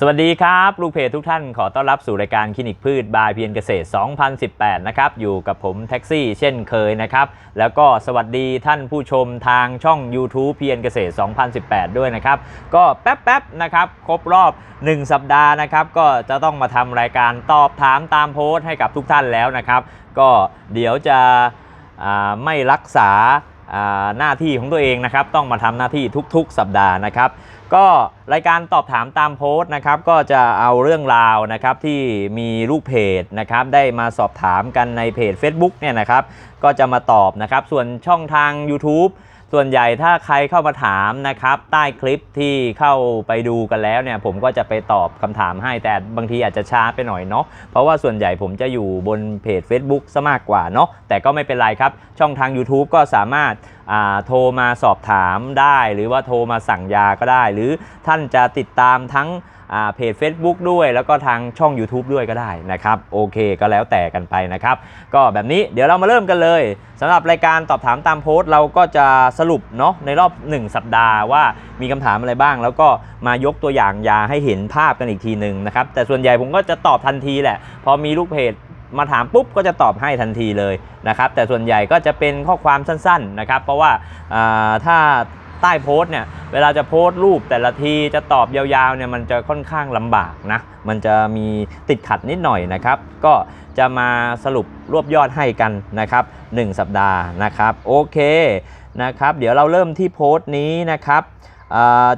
สวัสดีครับ ลูกเพจทุกท่านขอต้อนรับสู่รายการคลินิกพืชบายเพียรเกษตร 2018 นะครับ อยู่กับผมแท็กซี่เช่นเคยนะครับ แล้วก็สวัสดีท่านผู้ชมทางช่อง YouTube เพียรเกษตร 2018 ด้วยนะครับ ก็แป๊บๆนะครับ ครบรอบ 1 สัปดาห์นะครับ ก็จะต้องมาทำรายการตอบถามตามโพสต์ให้กับทุกท่านแล้วนะครับ ก็เดี๋ยวจะไม่รักษาหน้าที่ของตัวเองนะครับ ต้องมาทำหน้าที่ทุก ๆ สัปดาห์นะครับ ก็รายการตอบถามตามโพสต์นะครับก็จะเอาเรื่องราวนะครับที่มีลูกเพจนะครับได้มาสอบถามกันในเพจ Facebook เนี่ยนะครับก็จะมาตอบนะครับส่วนช่องทาง YouTube ส่วนใหญ่ถ้าใครเข้ามาถามนะครับใต้คลิปที่เข้าไปดูกันแล้วเนี่ยผมก็จะไปตอบคำถามให้แต่บางทีอาจจะช้าไปหน่อยเนาะเพราะว่าส่วนใหญ่ผมจะอยู่บนเพจ Facebook ซะมากกว่าเนาะแต่ก็ไม่เป็นไรครับช่องทาง YouTube ก็สามารถโทรมาสอบถามได้ หรือว่าโทรมาสั่งยาก็ได้ หรือท่านจะติดตามทั้งเพจ Facebook ด้วยแล้วก็ทางช่อง YouTube ด้วยก็ได้นะครับ โอเคก็แล้วแต่กันไปนะครับ ก็แบบนี้เดี๋ยวเรามาเริ่มกันเลยสำหรับรายการตอบถามตามโพสต์ เราก็จะสรุปเนาะในรอบ 1 สัปดาห์ว่ามีคำถามอะไรบ้าง แล้วก็มายกตัวอย่างยาให้เห็นภาพกันอีกทีหนึ่งนะครับ แต่ส่วนใหญ่ผมก็จะตอบทันทีแหละ พอมีลูกเพจ มาถามปุ๊บก็จะตอบให้ทันทีเลยนะครับ แต่ส่วนใหญ่ก็จะเป็นข้อความสั้นๆนะครับ เพราะว่าถ้าใต้โพสต์เนี่ยเวลาจะโพสต์รูปแต่ละทีจะตอบยาวๆเนี่ยมันจะค่อนข้างลำบากนะมันจะมีติดขัดนิดหน่อยนะครับ ก็จะมาสรุปรวบยอดให้กันนะครับ 1 สัปดาห์นะครับโอเคนะครับ เดี๋ยวเราเริ่มที่โพสต์นี้นะครับ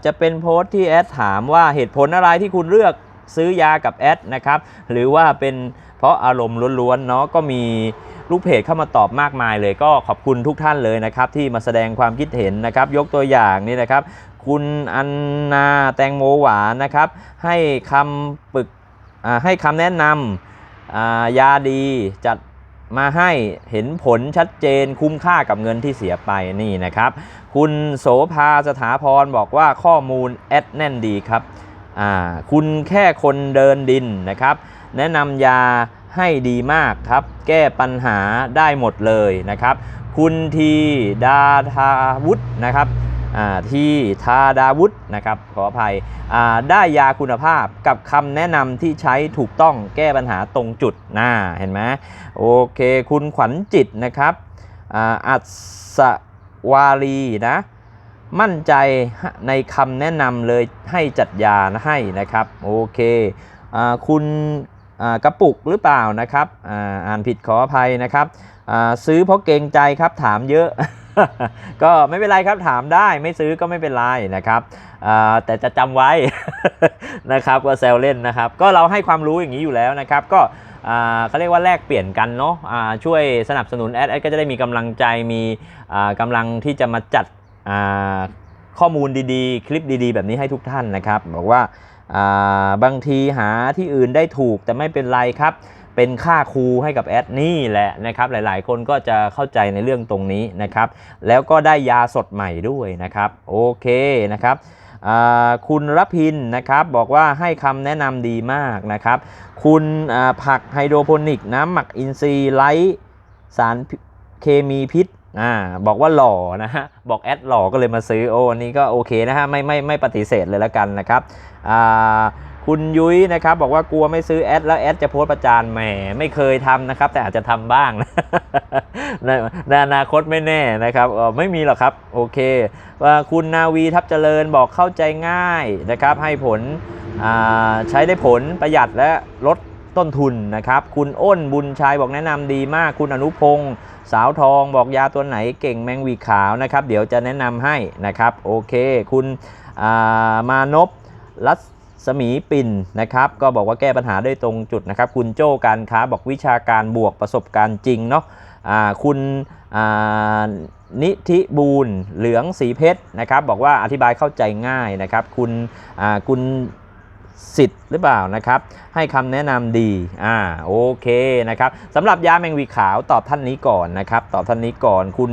จะเป็นโพสต์ที่แอดถามว่าเหตุผลอะไรที่คุณเลือกซื้อยากับแอดนะครับหรือว่าเป็น เพราะอารมณ์ล้วนๆเนาะก็มีลูกเพจเข้ามาตอบมากมายเลย ก็ขอบคุณทุกท่านเลยนะครับที่มาแสดงความคิดเห็นนะครับยกตัวอย่างนี่นะครับ คุณอันนาแตงโมหวานนะครับให้คำปรึกอ่าให้คำแนะนำยาดีจัดมาให้เห็นผลชัดเจนคุ้มค่ากับเงินที่เสียไปนี่นะครับ คุณโสภาสถาพรบอกว่าข้อมูลแอดแน่นดีครับคุณแค่คนเดินดินนะครับ แนะนำยาให้ดีมากครับ แก้ปัญหาได้หมดเลยนะครับ คุณทีดาทาวุฒนะครับที่ทาดาวุฒนะครับขออภัยได้ยาคุณภาพกับคำแนะนำที่ใช้ถูกต้องแก้ปัญหาตรงจุดน่าเห็นไหมโอเค คุณขวัญจิตนะครับอัศวารีนะมั่นใจในคำแนะนำเลยให้จัดยาให้นะครับ โอเคอคุณ กระปุกหรือเปล่านะครับอ,อ่านผิดขออภัยนะครับซื้อเพราะเกรงใจครับถามเยอะ ก็ไม่เป็นไรครับถามได้ไม่ซื้อก็ไม่เป็นไรนะครับแต่จะจำไว้นะครับก็แซวเล่นนะครับ ก็เราให้ความรู้อย่างนี้อยู่แล้วนะครับ ก็เขาเรียกว่าแลกเปลี่ยนกันเนาะช่วยสนับสนุนแอดแอดก็จะได้มีกำลังใจมีอ่ากำลังที่จะมาจัดข้อมูลดีๆ คลิปดีๆ แบบนี้ให้ทุกท่านนะครับ บอกว่า บางทีหาที่อื่นได้ถูกแต่ไม่เป็นไรครับ เป็นค่าครูให้กับแอดนี่แหละนะครับ หลายๆ คนก็จะเข้าใจในเรื่องตรงนี้นะครับ แล้วก็ได้ยาสดใหม่ด้วยนะครับ โอเคนะครับคุณรพินนะครับบอกว่าให้คำแนะนำดีมากนะครับ คุณผักไฮโดรโปนิก น้ำหมักอินทรีย์ไร้สารเคมีพิษ อ่าบอกว่าหล่อนะฮะบอกแอดหล่อก็เลยมาซื้อโอ้อันนี้ก็โอเคนะฮะไม่ไม่ไม่ปฏิเสธเลยแล้วกันนะครับอ่าคุณยุ้ยนะครับบอกว่ากลัวไม่ซื้อแอดแล้วแอดจะโพสต์ประจานแหมไม่เคยทำนะครับ แต่อาจจะทำบ้างนะในอนาคตไม่แน่นะครับไม่มีหรอกครับโอเคว่าคุณนาวีทับเจริญบอกเข้าใจง่ายนะครับให้ผลอ่าใช้ได้ผลประหยัดและลด ต้นทุนนะครับ คุณอ้นบุญชัยบอกแนะนำดีมาก คุณอนุพงศ์สาวทองบอกยาตัวไหนเก่งแมงวีขาวนะครับ เดี๋ยวจะแนะนำให้นะครับ โอเค คุณามานพรัศมีปิ่นนะครับ ก็บอกว่าแก้ปัญหาได้ตรงจุดนะครับ คุณโจ้การค้าบอกวิชาการบวกประสบการณ์จริงเนาะคุณนิธิบูรณเหลืองสีเพชรนะครับ บอกว่าอธิบายเข้าใจง่ายนะครับ คุณคุณ สิทธิ์หรือเปล่านะครับ ให้คำแนะนำดีอ่าโอเคนะครับสำหรับยาแมงวีขาวตอบท่านนี้ก่อนนะครับ ตอบท่านนี้ก่อนคุณ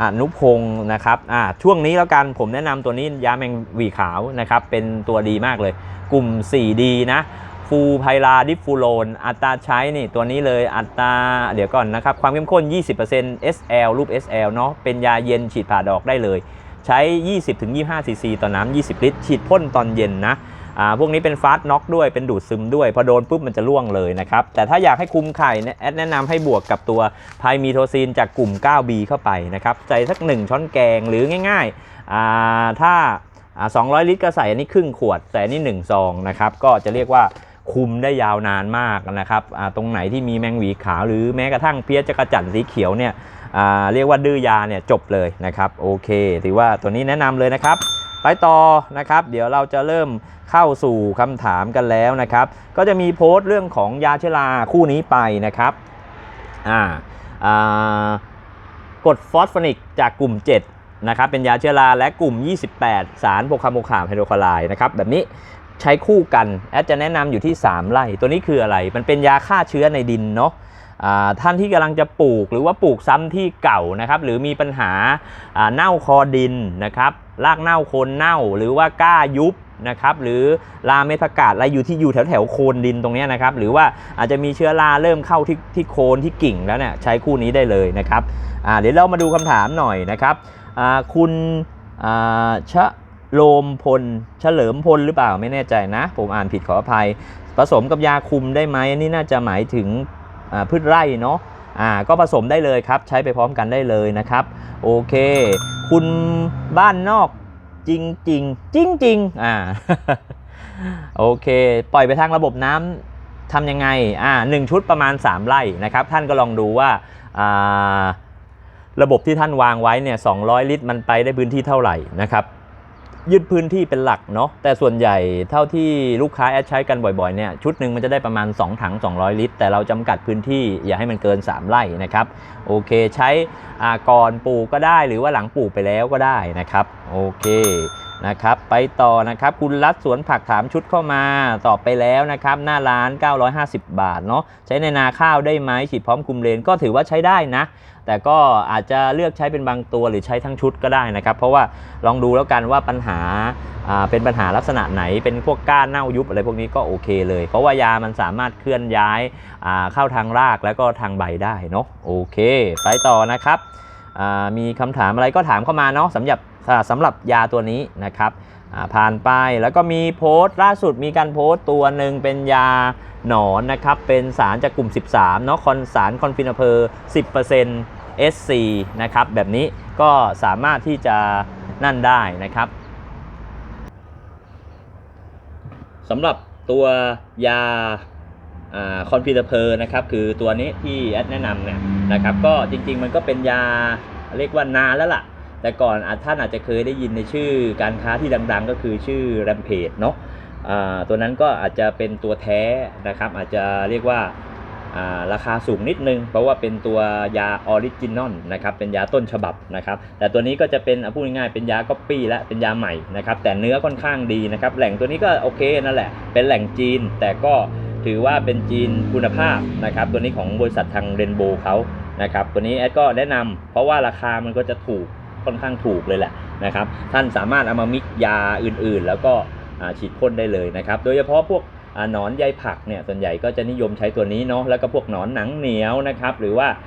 อนุพงศ์นะครับอ่าช่วงนี้แล้วกันผมแนะนำตัวนี้ยาแมงวีขาวนะครับเป็นตัวดีมากเลย กลุ่ม 4D นะฟูไพลาดิฟูโรนอัตราใช้นี่ตัวนี้เลยอัตราเดี๋ยวก่อนนะครับ ความเข้มข้น 20% SL รูป SL เนาะเป็นยาเย็นฉีดผ่าดอกได้เลย ใช้ 20-25 ซีซีต่อน้ำ20 ลิตร ฉีดพ่นตอนเย็นนะ อ่าพวกนี้เป็นฟาสต์น็อกด้วยเป็นดูดซึมด้วย พอโดนปุ๊บมันจะล่วงเลยนะครับ แต่ถ้าอยากให้คุมไข่เนี่ยแอดแนะนำให้บวกกับตัวไพมีโทซินจากกลุ่ม 9B เข้าไปนะครับใส่สัก 1 ช้อนแกงหรือง่ายๆอ่าถ้าอ่า200ลิตรก็ใส่อันนี้ครึ่งขวด แต่อันนี้1ซองนะครับก็จะเรียกว่าคุมได้ยาวนานมากนะครับอ่าตรงไหนที่มีแมงวีขาว หรือแม้กระทั่งเพี้ยจักระจั่นสีเขียวเนี่ยอ่าเรียกว่าดื้อยาเนี่ยจบเลยนะครับโอเคถือว่าตัวนี้แนะนำเลยนะครับ ไปต่อนะครับ เดี๋ยวเราจะเริ่มเข้าสู่คำถามกันแล้วนะครับ ก็จะมีโพสต์เรื่องของยาเชอราคู่นี้ไปนะครับอ่าอ่ากดฟอสฟอนิกจากกลุ่ม 7 นะครับ เป็นยาเชื้อราและกลุ่ม 28 สารโพคาโมคามไฮโดรคลอไรด์นะครับแบบนี้ใช้คู่กัน แอดจะแนะนำอยู่ที่ 3 ไร่ ตัวนี้คืออะไร มันเป็นยาฆ่าเชื้อในดินเนาะท่านที่กำลังจะปลูกหรือว่าปลูกซ้ำที่เก่านะครับ หรือมีปัญหาเน่าคอดินนะครับ รากเน่าโคนเน่า หรือว่าก้ายุบนะครับหรือลาเมดผักกาดอะไรอยู่ที่อยู่แถวแถวโคนดินตรงเนี้ยนะครับหรือว่าอาจจะมีเชื้อราเริ่มเข้าที่ที่โคนที่กิ่งแล้วเนี่ยใช้คู่นี้ได้เลยนะครับอ่าเดี๋ยวเรามาดูคำถามหน่อยนะครับอ่าคุณอ่าชะโลมพลเฉลิมพลหรือเปล่าไม่แน่ใจนะ ผมอ่านผิดขออภัย ผสมกับยาคุมได้ไหมอันนี้น่าจะหมายถึงพืชไร่เนาะอ่าก็ผสมได้เลยครับ ใช้ไปพร้อมกันได้เลยนะครับ โอเค คุณบ้านนอกจริงจริงจริงจริงอ่าโอเค ปล่อยไปทางระบบน้ำทำยังไงอ่าหนึ่งชุดประมาณ 3 ไร่นะครับ ท่านก็ลองดูว่าอ่าระบบที่ท่านวางไว้เนี่ย200 ลิตร มันไปได้พื้นที่เท่าไหร่นะครับ ยึดพื้นที่เป็นหลักเนาะแต่ส่วนใหญ่เท่าที่ลูกค้าแอดใช้กันบ่อยๆเนี่ยชุดหนึ่งมันจะได้ประมาณ 2 ถัง 200 ลิตร แต่เราจำกัดพื้นที่อย่าให้มันเกิน 3 ไร่นะครับโอเคใช้ก่อนปลูกก็ได้หรือว่าหลังปลูกไปแล้วก็ได้นะครับโอเคนะครับไปต่อนะครับคุณรัฐสวนผักถามชุดเข้ามาตอบไปแล้วนะครับหน้าร้าน 950 บาทเนาะใช้ในนาข้าวได้ไหมฉีดพร้อมคุมเลนก็ถือว่าใช้ได้นะ แต่ก็อาจจะเลือกใช้เป็นบางตัวหรือใช้ทั้งชุดก็ได้นะครับ เพราะว่าลองดูแล้วกันว่าปัญหาเป็นปัญหาลักษณะไหนเป็นพวกก้านเน่ายุบอะไรพวกนี้ก็โอเคเลย เพราะว่ายามันสามารถเคลื่อนย้ายเข้าทางรากแล้วก็ทางใบได้เนาะโอเค ไปต่อนะครับมีคำถามอะไรก็ถามเข้ามาเนาะสำหรับสำหรับยาตัวนี้นะครับผ่านไปแล้วก็มีโพสต์ล่าสุดมีการโพสต์ตัวหนึ่งเป็นยาหนอนนะครับ เป็นสารจากกลุ่ม 13 เนาะคอนสารคอนฟินเพอร์10% SC นะครับแบบนี้ก็สามารถที่จะนั่นได้นะครับสำหรับตัวยาคอนฟินเพอร์นะครับคือตัวนี้ที่แอดแนะนำเนี่ยนะครับก็จริงๆมันก็เป็นยาเรียกว่านานแล้วล่ะ แต่ก่อนอท่านอาจจะเคยได้ยินในชื่อการค้าที่ดังๆ ก็คือชื่อแรมเพจเนาะตัวนั้นก็อาจจะเป็นตัวแท้นะครับอาจจะเรียกว่า ราคาสูงนิดนึง เพราะว่าเป็นตัวยาออริจินอลนะครับเป็นยาต้นฉบับนะครับแต่ตัวนี้ก็จะเป็นพูดง่ายๆเป็นยาก๊อปปี้และเป็นยาใหม่นะครับแต่เนื้อค่อนข้างดีนะครับแหล่งตัวนี้ก็โอเคนั่นแหละเป็นแหล่งจีน แต่ก็ถือว่าเป็นจีนคุณภาพนะครับตัวนี้ของบริษัททางเรนโบว์เขานะครับตัวนี้แอดก็แนะนำเพราะว่าราคามันก็จะถูกค่อนข้างถูกเลยแหละนะครับท่านสามารถเอามามิกยาอื่นๆ แล้วก็ฉีดพ่นได้เลยนะครับโดยเฉพาะพวก หนอนใยผักเนี่ยส่วนใหญ่ก็จะนิยมใช้ตัวนี้เนาะแล้วก็พวกหนอนหนังเหนียวนะครับหรือว่าอ่า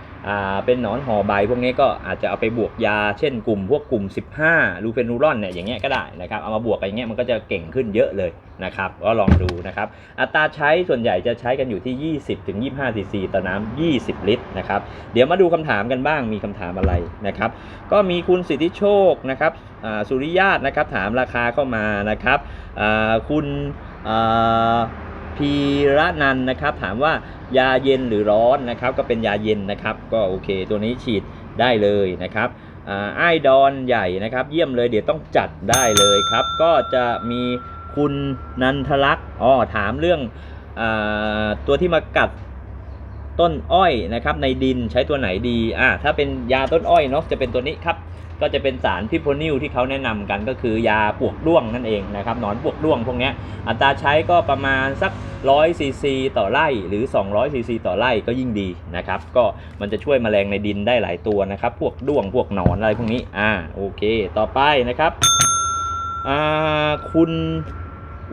เป็นหนอนห่อใบพวกนี้ก็อาจจะเอาไปบวกยา เช่นกลุ่มพวกกลุ่ม 15ลูเฟนูรอนเนี่ยอย่างเงี้ยก็ได้นะครับ เอามาบวกกันอย่างเงี้ยมันก็จะเก่งขึ้นเยอะเลยนะครับ ก็ลองดูนะครับ อัตราใช้ส่วนใหญ่จะใช้กันอยู่ที่ 20 ถึง 25 ซีซีต่อน้ำ20 ลิตรนะครับ เดี๋ยวมาดูคำถามกันบ้าง มีคำถามอะไรนะครับ ก็มีคุณสิทธิโชคนะครับสุริยาตนะครับถามราคาเข้ามานะครับคุณ พีระนันนะครับ ถามว่ายาเย็นหรือร้อนนะครับ ก็เป็นยาเย็นนะครับ ก็โอเค ตัวนี้ฉีดได้เลยนะครับไอ้ดอนใหญ่นะครับ เยี่ยมเลยเดี๋ยวต้องจัดได้เลยครับ ก็จะมีคุณนันทลักษ์อ๋อถามเรื่องอตัวที่มากัดต้นอ้อยนะครับในดินใช้ตัวไหนดีอ่าถ้าเป็นยาต้นอ้อยเนาะจะเป็นตัวนี้ครับ ก็จะเป็นสารพิโพนิลที่เขาแนะนำกันก็คือยาปลวกด้วงนั่นเองนะครับหนอนปลวกด้วงพวกนี้อัตราใช้ก็ประมาณสัก100ซีซีต่อไร่หรือ 200ซีซีต่อไร่ก็ยิ่งดีนะครับ ก็มันจะช่วยแมลงในดินได้หลายตัวนะครับ พวกด้วงพวกหนอนอะไรพวกนี้อ่าโอเค ต่อไปนะครับอ่าคุณ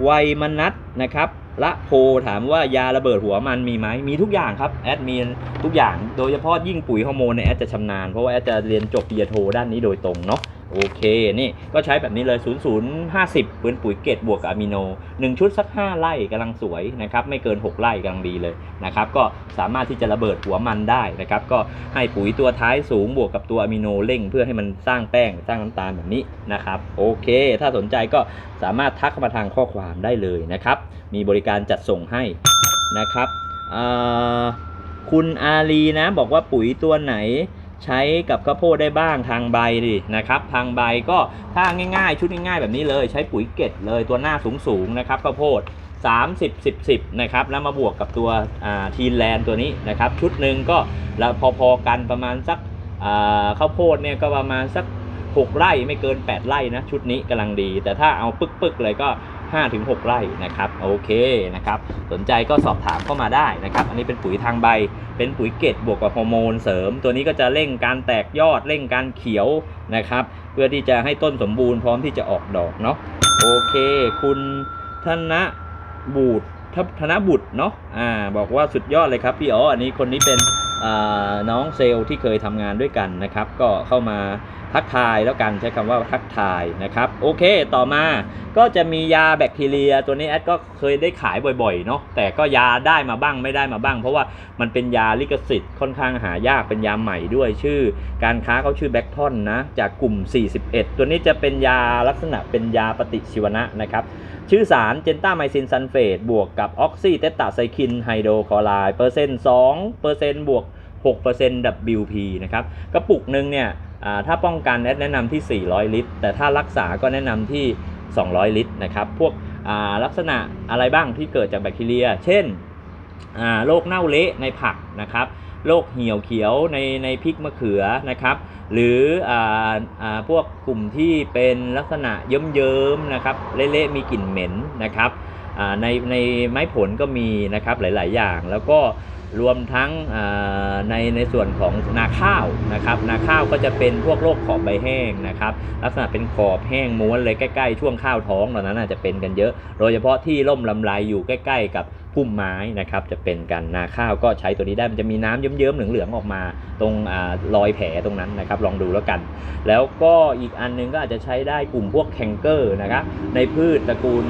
วัยมนัทนะครับ ละโพถามว่ายาระเบิดหัวมันมีไหมมีทุกอย่างครับแอดมีทุกอย่างโดยเฉพาะยิ่งปุ๋ยฮอร์โมนเนี่ยแอดจะชำนาญเพราะว่าแอดจะเรียนจบปริญญาโทด้านนี้โดยตรงเนาะ โอเคนี่ก็ใช้แบบนี้เลย 0 0 50เป็นปุ๋ยเกตบวกกับอะมิโน 1 ชุดสัก 5 ไร่กำลังสวยนะครับไม่เกิน 6 ไร่กำลังดีเลยนะครับก็สามารถที่จะระเบิดหัวมันได้นะครับก็ให้ปุ๋ยตัวท้ายสูงบวกกับตัวอะมิโนเร่ง เพื่อให้มันสร้างแป้งสร้างน้ำตาลแบบนี้นะครับโอเค ถ้าสนใจก็สามารถทักเข้ามาทางข้อความได้เลยนะครับมีบริการจัดส่งให้นะครับคุณอารีนะบอกว่าปุ๋ยตัวไหน ใช้กับข้าวโพดได้บ้างทางใบดินะครับทางใบก็ถ้าง่ายๆ ชุดง่ายๆแบบนี้เลยใช้ปุ๋ยเกตเลยตัวหน้าสูงๆนะครับข้าวโพด30 10 10นะครับแล้วมาบวกกับตัวทีนแลนตัวนี้นะครับชุดหนึ่งก็แล้วพอๆกันประมาณสักข้าวโพดเนี่ยก็ประมาณสัก 6 ไร่ไม่เกิน 8 ไร่นะชุดนี้กำลังดี แต่ถ้าเอาปึกๆเลยก็ 5-6 ไร่นะครับโอเคนะครับสนใจก็สอบถามเข้ามาได้นะครับ อันนี้เป็นปุ๋ยทางใบ เป็นปุ๋ยเกตบวกกับฮอร์โมนเสริม ตัวนี้ก็จะเร่งการแตกยอดเร่งการเขียวนะครับ เพื่อที่จะให้ต้นสมบูรณ์พร้อมที่จะออกดอกเนาะโอเค คุณธนบุตรธนบุตรเนาะอ่าบอกว่าสุดยอดเลยครับพี่อ๋ออันนี้คนนี้เป็น น้องเซลล์ที่เคยทำงานด้วยกันนะครับ ก็เข้ามาทักทายแล้วกันใช้คำว่าทักทายนะครับ โอเคต่อมาก็จะมียาแบคทีเรีย ตัวนี้แอดก็เคยได้ขายบ่อยๆเนาะแต่ก็ยาได้มาบ้างไม่ได้มาบ้าง เพราะว่ามันเป็นยาลิขสิทธิ์ค่อนข้างหายากเป็นยาใหม่ด้วยชื่อ การค้าเขาชื่อแบคทอนนะจากกลุ่ม 41 ตัวนี้จะเป็นยาลักษณะเป็นยาปฏิชีวนะนะครับ ชื่อสารเจนต้าไมซินซันเฟตบวกกับออกซิเตตาไซคินไฮโดรคลอไรด์เปอร์เซ็นต์2เปอร์เซ็นต์บวก6% WP นะครับกระปุกหนึ่งเนี่ยถ้าป้องกันแนะนำที่ 400 ลิตร แต่ถ้ารักษาก็แนะนำที่ 200 ลิตรนะครับ พวกลักษณะอะไรบ้างที่เกิดจากแบคทีเรีย เช่นโรคเน่าเละในผักนะครับ โรคเหี่ยวเขียวในในพริกมะเขือนะครับ หรืออ่าอ่าพวกกลุ่มที่เป็นลักษณะเยิ้มๆนะครับเละๆมีกลิ่นเหม็นนะครับอ่าในในไม้ผลก็มีนะครับหลาย ๆ อย่างแล้วก็รวมทั้งอ่าในในส่วนของนาข้าวนะครับนาข้าวก็จะเป็นพวกโรคขอบใบแห้งนะครับลักษณะเป็นขอบแห้งม้วนเลยใกล้ ๆ ช่วงข้าวท้องตอนนั้นน่าจจะเป็นกันเยอะ โดยเฉพาะที่ร่มลำไรอยู่ใกล้ ๆ กับ พุ่มไม้นะครับจะเป็นกันนาข้าวก็ใช้ตัวนี้ได้มันจะมีน้ำเยิ้มๆเหลืองๆออกมา ตรงอรอยแผลตรงนั้นนะครับลองดูแล้วกัน แล้วก็อีกอันหนึงก็อาจจะใช้ได้กลุ่มพวกแคนเกอร์นะครับในพืชตระกูล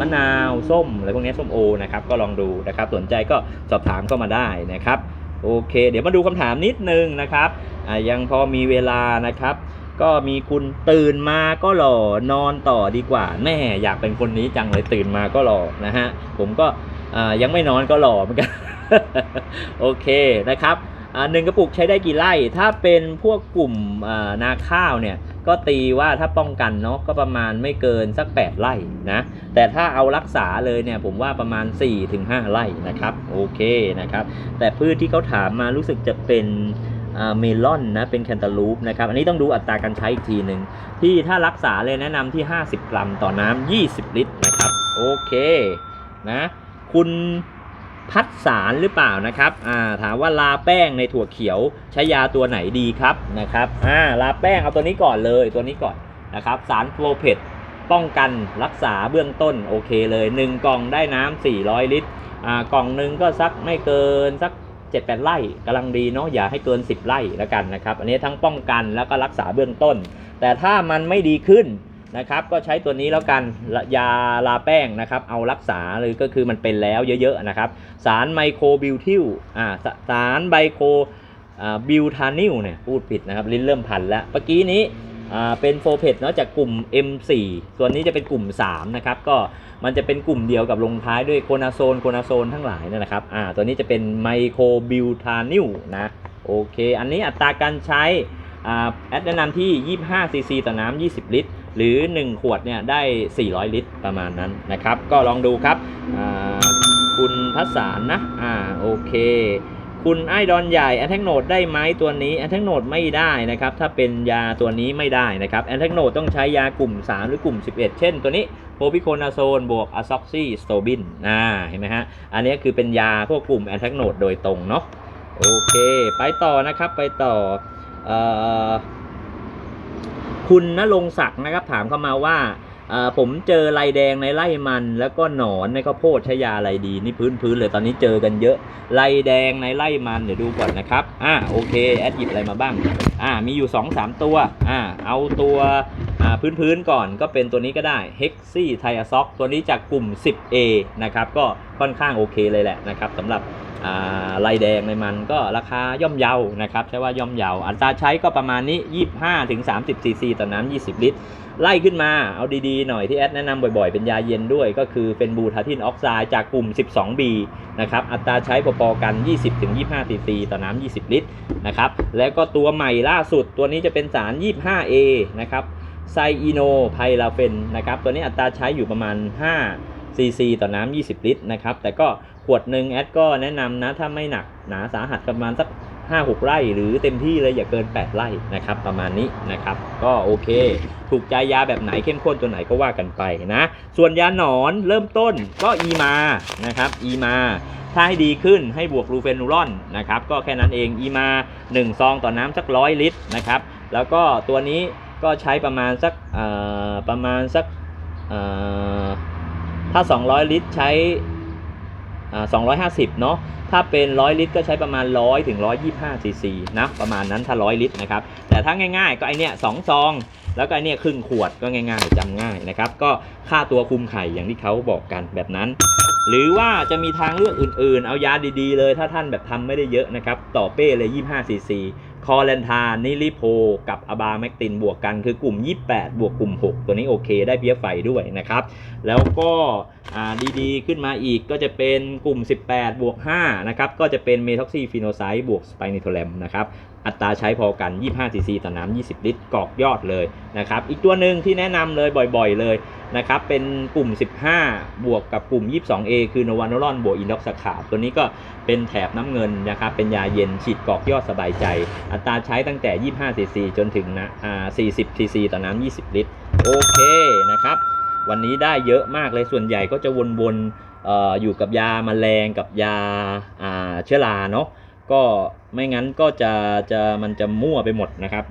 มะนาวส้มอะไรพวกนี้ส้มโอนะครับก็ลองดูนะครับสนใจก็สอบถามเข้ามาได้นะครับโอเค เดี๋ยวมาดูคำถามนิดนึงนะครับยังพอมีเวลานะครับก็มีคุณตื่นมาก็หล่อนอนต่อดีกว่าแม่อยากเป็นคนนี้จังเลยตื่นมาก็หล่อนะฮะผมก็ ยังไม่นอนก็หล่อเหมือนกัน โอเคนะครับหนึ่งกระปุกใช้ได้กี่ไร่ ถ้าเป็นพวกกลุ่มนาข้าวเนี่ย ก็ตีว่าถ้าป้องกันเนาะก็ประมาณไม่เกินสัก 8 ไร่นะ แต่ถ้าเอารักษาเลยเนี่ยผมว่าประมาณ 4-5 ไร่นะครับ โอเคนะครับ แต่พืชที่เขาถามมารู้สึกจะเป็นเมลอนนะ เป็นแคนตาลูปนะครับ อันนี้ต้องดูอัตราการใช้อีกทีหนึ่งที่ถ้ารักษาเลยแนะนำที่ 50 กรัมต่อน้ำ20 ลิตรนะครับ โอเคนะ คุณพัดสารหรือเปล่านะครับอ่าถามว่าลาแป้งในถั่วเขียวใช้ยาตัวไหนดีครับนะครับอ่าลาแป้งเอาตัวนี้ก่อนเลยตัวนี้ก่อนนะครับสารโฟลเพดป้องกันรักษาเบื้องต้นโอเคเลย 1 กล่องได้น้ำ400 ลิตรอ่ากล่องหนึ่งก็สักไม่เกินสัก7 8ไร่กำลังดีเนาะอย่าให้เกิน 10 ไร่แล้วกันนะครับ อันนี้ทั้งป้องกันแล้วก็รักษาเบื้องต้น แต่ถ้ามันไม่ดีขึ้น นะครับก็ใช้ตัวนี้แล้วกันยาลาแป้งนะครับเอารักษาเลยก็คือมันเป็นแล้วเยอะๆนะครับสารไมโครบิวทิลอ่าสารไบโคอ่าบิวทานิลเนี่ยพูดผิดนะครับลิ้นเริ่มพันแล้วเมื่อกี้นี้อ่าเป็นโฟเพดเนาะจากกลุ่ม M4 ส่วนนี้จะเป็นกลุ่ม 3 นะครับ ก็มันจะเป็นกลุ่มเดียวกับลงท้ายด้วยโคนาโซนโคนาโซนทั้งหลายนั่นนะครับอ่าตัวนี้จะเป็นไมโครบิวทานิลนะโอเค อันนี้อัตราการใช้อ่าแอดแนะนำที่ 25 ซีซีต่อน้ำ 20 ลิตร หรือ 1 ขวดเนี่ยได้ 400 ลิตรประมาณนั้นนะครับ ก็ลองดูครับคุณพัสสารนะอ่าโอเค คุณไอดอนใหญ่แอนแทกโนดได้ไหมตัวนี้แอนแทกโนดไม่ได้นะครับ ถ้าเป็นยาตัวนี้ไม่ได้นะครับแอนแทกโนดต้องใช้ยากลุ่ม 3 หรือกลุ่ม 11 เช่นตัวนี้โพพิโคนาโซนบวกอะซ็อกซี่สโตบินอ่าเห็นไหมฮะ อันนี้คือเป็นยาพวกกลุ่มแอนแทกโนดโดยตรงเนาะโอเค ไปต่อนะครับไปต่อเอ่อ คุณณรงศักดิ์นะครับถามเข้ามาว่าผมเจอไรแดงในไร่มันแล้วก็หนอนในข้าวโพดใช้ยาอะไรดีนี่พื้นพื้นๆเลยตอนนี้เจอกันเยอะไรแดงในไร่มันเดี๋ยวดูก่อนนะครับอ่าโอเคแอดหยิบอะไรมาบ้างอ่ามีอยู่ 2 3 ตัวอ่าเอาตัวอ่าพื้นพื้นๆก่อนก็เป็นตัวนี้ก็ได้ Hexy t i a s o c ตัวนี้จากกลุ่ม 10A นะครับก็ค่อนข้างโอเคเลยแหละนะครับสำหรับ ลายแดงในมันก็ราคาย่อมเยานะครับใช่ว่าย่อมเยาอัตราใช้ก็ประมาณนี้ 25-30ซีซีต่อน้ำ20 ลิตร ไล่ขึ้นมาเอาดีๆหน่อยที่แอดแนะนำบ่อยๆ เป็นยาเย็นด้วย ก็คือเป็นบูทาทินออกไซด์จากกลุ่ม 12B นะครับอัตราใช้พอๆกัน 20-25ซีซีต่อน้ำ20 ลิตรนะครับแล้วก็ตัวใหม่ล่าสุดตัวนี้จะเป็นสาร 25A นะครับไซอีโนไพลาเฟนนะครับตัวนี้อัตราใช้อยู่ประมาณ 5 ซีซีต่อน้ำ20 ลิตรนะครับแต่ก็ ขวดหนึ่งแอดก็แนะนำนะ ถ้าไม่หนักหนาสาหัสประมาณสัก5-6 ไร่ หรือเต็มที่เลยอย่าเกิน 8 ไร่นะครับ ประมาณนี้นะครับ ก็โอเค ถูกใจยาแบบไหนเข้มข้นตัวไหนก็ว่ากันไปนะ ส่วนยาหนอนเริ่มต้นก็อีมานะครับอีมาถ้าให้ดีขึ้นให้บวกลูเฟนูรอนนะครับก็แค่นั้นเองอีมา 1 ซองต่อน้ำสักร้อยลิตรนะครับแล้วก็ตัวนี้ก็ใช้ประมาณสักประมาณสักเอ่อถ้า 200 ลิตรใช้ 250 เนาะถ้าเป็น 100 ลิตรก็ใช้ประมาณ 100ถึง125ซีซีนะประมาณนั้นถ้า 100 ลิตรนะครับแต่ถ้าง่ายๆ ก็ไอเนี้ย2ซอง แล้วก็ไอเนี้ยครึ่งขวดก็ง่ายๆจำง่ายนะครับก็ค่าตัวคุมไข่อย่างที่เขาบอกกันแบบนั้น หรือว่าจะมีทางเลือกอื่นๆ เอายาดีๆ เลยถ้าท่านแบบทำไม่ได้เยอะนะครับต่อเป้เลย 25ซีซีคอเลนทานิลิโพ กับอบาแมกตินบวกกันคือกลุ่ม 28 บวกกลุ่ม 6 ตัวนี้โอเค ได้เพี้ยไฟด้วยนะครับ แล้วก็ดีๆ ขึ้นมาอีกก็จะเป็นกลุ่ม 18 บวก 5 นะครับ ก็จะเป็นเมท o อกซีฟีโนไซด์บวกสไปนิโทแลมนะครับ อัตราใช้พอกัน 25 ซีซีต่อน้ำ 20 ลิตร กอกยอดเลยนะครับ อีกตัวหนึ่งที่แนะนำเลยบ่อยๆเลยนะครับ เป็นกลุ่ม 15 บวกกับกลุ่ม 22A คือโนวานอลอนบวกอินด็อกสคาตัวนี้ก็เป็นแถบน้ำเงินนะครับ เป็นยาเย็นฉีดกอกยอดสบายใจ อัตราใช้ตั้งแต่ 25 ซีซีจนถึงนะอ่า40 ซีซีต่อน้ำ 20 ลิตร โอเคนะครับ วันนี้ได้เยอะมากเลยส่วนใหญ่ก็จะวนๆอออยู่กับยาแมลงกับยาเชื้อราเนาะก็ไม่งั้นก็จะจะมันจะมั่วไปหมดนะครับ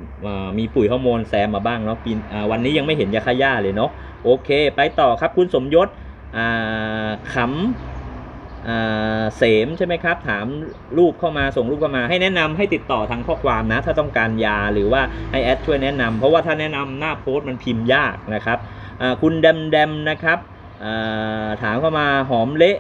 มีปุ๋ยฮอร์โมนแซมมาบ้างเนาะปีวันนี้ยังไม่เห็นยาฆ่าหญ้าเลยเนาะโอเค ไปต่อครับคุณสมยศขำเสมใช่ไหมครับ ถามรูปเข้ามาส่งรูปเข้ามา ให้แนะนำให้ติดต่อทางข้อความนะ ถ้าต้องการยาหรือว่าให้แอดช่วยแนะนำเพราะว่าถ้าแนะนำหน้าโพสต์มันพิมพ์ยากนะครับ คุณแดมแดมนะครับถามเข้ามาหอมเละ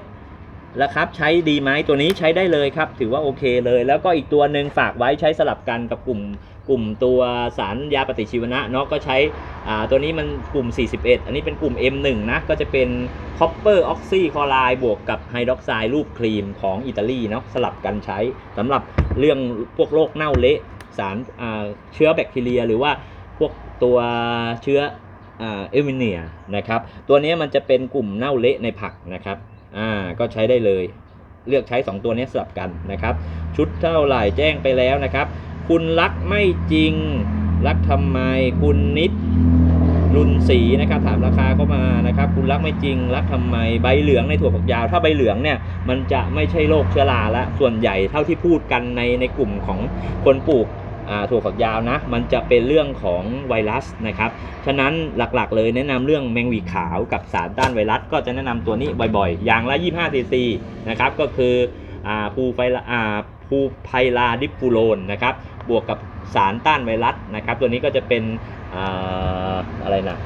แล้วครับใช้ดีไหมตัวนี้ใช้ได้เลยครับ ถือว่าโอเคเลย แล้วก็อีกตัวหนึ่งฝากไว้ใช้สลับกันกับกลุ่มกลุ่มตัวสารยาปฏิชีวนะเนาะก็ใช้ตัวนี้มันกลุ่ม 41 อันนี้เป็นกลุ่ม M1 นะก็จะเป็น copper oxy chloride บวกกับไฮดรอกไซด์รูปครีมของอิตาลีเนาะสลับกันใช้สำหรับเรื่องพวกโรคเน่าเละสารเชื้อแบคทีเรีย หรือว่าพวกตัวเชื้อ เอลมิเนียนะครับตัวนี้มันจะเป็นกลุ่มเน่าเละในผักนะครับอ่าก็ใช้ได้เลย เลือกใช้ 2 ตัวนี้สลับกันนะครับ ชุดเท่าไหร่แจ้งไปแล้วนะครับ คุณรักไม่จริงรักทำไมคุณนิดรุนสีนะครับถามราคาก็มานะครับ คุณรักไม่จริงรักทำไมใบเหลืองในถั่วฝักยาว ถ้าใบเหลืองเนี่ยมันจะไม่ใช่โรคเชื้อราละส่วนใหญ่เท่าที่พูดกันในในกลุ่มของคนปลูก ถั่วฝักยาวนะ มันจะเป็นเรื่องของไวรัสนะครับ ฉะนั้นหลักๆ เลยแนะนำเรื่องแมงวีขาวกับสารต้านไวรัส ก็จะแนะนำตัวนี้บ่อยๆ อย่างละ 25ซีซีนะครับก็คืออ่าภูไฟลาอ่าภูไพลาดิฟูโรนนะครับบวกกับสารต้านไวรัสนะครับ ตัวนี้ก็จะเป็นอ่าอะไรนะ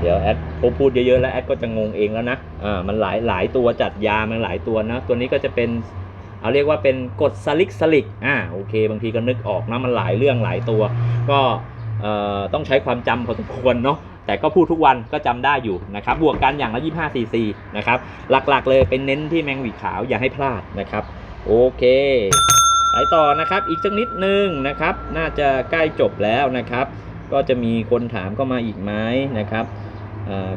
เดี๋ยวแอดผมพูดเยอะๆแล้วแอดก็จะงงเองแล้วนะอ่ามันหลายหลายตัวจัดยามันหลายตัวนะ ตัวนี้ก็จะเป็น เอาเรียกว่าเป็นกรดสลิกสลิกอ่าโอเค บางทีก็นึกออกนะมันหลายเรื่องหลายตัว ก็เอ่อต้องใช้ความจำพอสมควรเนาะแต่ก็พูดทุกวันก็จำได้อยู่นะครับ บวกกันอย่างละ25ซีซีนะครับ หลักๆเลยเป็นเน้นที่แมงวีขาวอย่าให้พลาดนะครับ โอเค ไปต่อนะครับ อีกสักนิดนึงนะครับ น่าจะใกล้จบแล้วนะครับ ก็จะมีคนถามเข้ามาอีกไหมนะครับ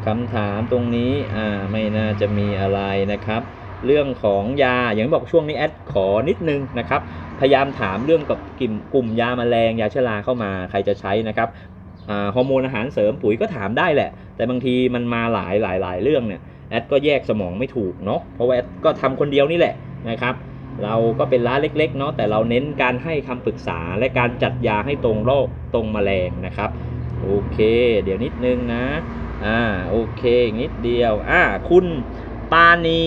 คำถามตรงนี้อ่าไม่น่าจะมีอะไรนะครับ เรื่องของยาอย่างที่บอกช่วงนี้แอดขอนิดนึงนะครับพยายามถามเรื่องกับกลุ่มกลุ่มยาแมลงยาเชื้อราเข้ามาใครจะใช้นะครับฮอร์โมนอาหารเสริมปุ๋ยก็ถามได้แหละ แต่บางทีมันมาหลายหลายหลายเรื่องเนี่ยแอดก็แยกสมองไม่ถูกเนาะเพราะว่าแอดก็ทำคนเดียวนี่แหละนะครับ เราก็เป็นร้านเล็กๆเนาะแต่เราเน้นการให้คำปรึกษาและการจัดยาให้ตรงโรคตรงแมลงนะครับโอเค เดี๋ยวนิดนึงนะอ่าโอเคนิดเดียวอ่าคุณ ปานี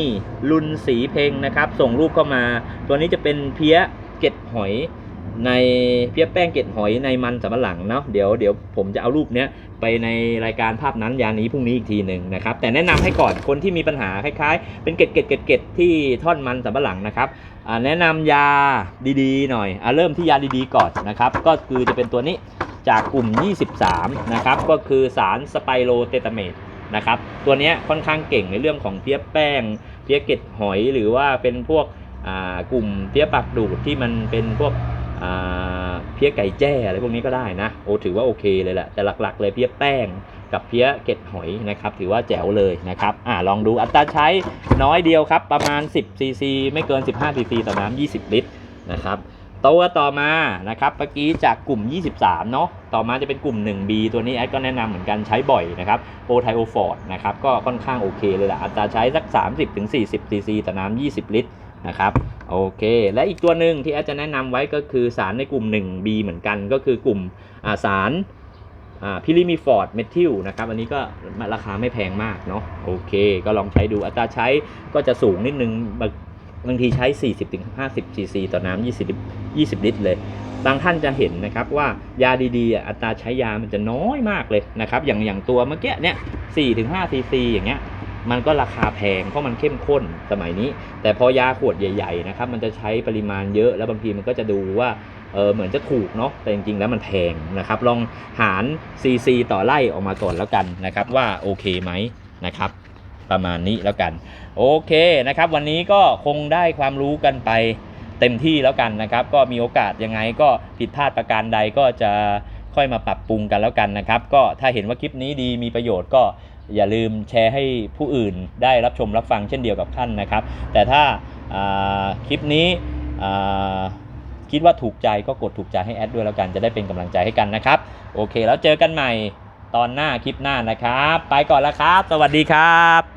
ลุนสีเพ็งนะครับ ส่งรูปเข้ามา ตัวนี้จะเป็นเพี้ยเก็ดหอยในเพี้ยแป้งเก็ดหอยในมันสำปะหลังเนาะเดี๋ยวเดี๋ยวผมจะเอารูปเนี้ยไปในรายการภาพนั้นยานี้พรุ่งนี้อีกทีหนึ่งนะครับแต่แนะนำให้ก่อนคนที่มีปัญหาคล้ายๆ เป็นเก็ดเก็ดเก็ดเก็ดที่ท่อนมันสำปะหลังนะครับแนะนำยาดีๆ หน่อยอ่าเริ่มที่ยาดีๆก่อนนะครับ ก็คือจะเป็นตัวนี้จากกลุ่ม 23 นะครับ ก็คือสารสไปโรเตตาเมต นะครับ ตัวนี้ค่อนข้างเก่งในเรื่องของเพี้ยแป้ง เพี้ยเกล็ดหอยหรือว่าเป็นพวกกลุ่มเพี้ยปากดูดที่มันเป็นพวกเพี้ยไก่แจ้อะไรพวกนี้ก็ได้นะโอ้ถือว่าโอเคเลยแหละแต่หลักๆ เลยเพี้ยแป้งกับเพี้ยเกล็ดหอยนะครับ ถือว่าแจ๋วเลยนะครับอ่าลองดูอัตราใช้น้อยเดียวครับ ประมาณ 10ซีซีไม่เกิน 15ซีซีต่อน้ำ20 ลิตรนะครับ ตัวต่อมานะครับเมื่อกี้จากกลุ่ม 23 เนาะต่อมาจะเป็นกลุ่ม 1B ตัวนี้แอดก็แนะนำเหมือนกันใช้บ่อยนะครับโปรไทโอฟอร์ดนะครับก็ค่อนข้างโอเคเลยแหละอัตราใช้สัก 30-40ซีซีต่อน้ำ20 ลิตรนะครับโอเค และอีกตัวหนึ่งที่แอดจะแนะนำไว้ก็คือสารในกลุ่ม 1B เหมือนกันก็คือกลุ่มาสารพิลิมิฟอร์ดเมทิลนะครับอันนี้ก็ราคาไม่แพงมากเนาะโอเค ก็ลองใช้ดูอัตราใช้ก็จะสูงนิดนึง บางทีใช้ 40-50 cc ต่อน้ำ20 20 ลิตรเลย บางท่านจะเห็นนะครับว่ายาดีๆ อัตราใช้ยามันจะน้อยมากเลยนะครับ อย่างอย่างตัวเมื่อกี้เนี่ย4-5 cc อย่างเงี้ยมันก็ราคาแพงเพราะมันเข้มข้นสมัยนี้ แต่พอยาขวดใหญ่ๆนะครับมันจะใช้ปริมาณเยอะแล้วบางทีมันก็จะดูว่าเออเหมือนจะถูกเนาะแต่จริงๆแล้วมันแพงนะครับ ลองหาร CC ต่อไล่ออกมาก่อนแล้วกันนะครับว่าโอเคไหมนะครับ ประมาณนี้แล้วกัน โอเคนะครับ วันนี้ก็คงได้ความรู้กันไปเต็มที่แล้วกันนะครับ ก็มีโอกาสยังไงก็ผิดพลาดประการใดก็จะค่อยมาปรับปรุงกันแล้วกันนะครับ ก็ถ้าเห็นว่าคลิปนี้ดีมีประโยชน์ก็อย่าลืมแชร์ให้ผู้อื่นได้รับชมรับฟังเช่นเดียวกับท่านนะครับ แต่ถ้าาคลิปนี้คิดว่าถูกใจก็กดถูกใจให้แอดด้วยแล้วกันจะได้เป็นกำลังใจให้กันนะครับ โอเคแล้วเจอกันใหม่ตอนหน้าคลิปหน้านะครับ ไปก่อนแล้วครับ สวัสดีครับ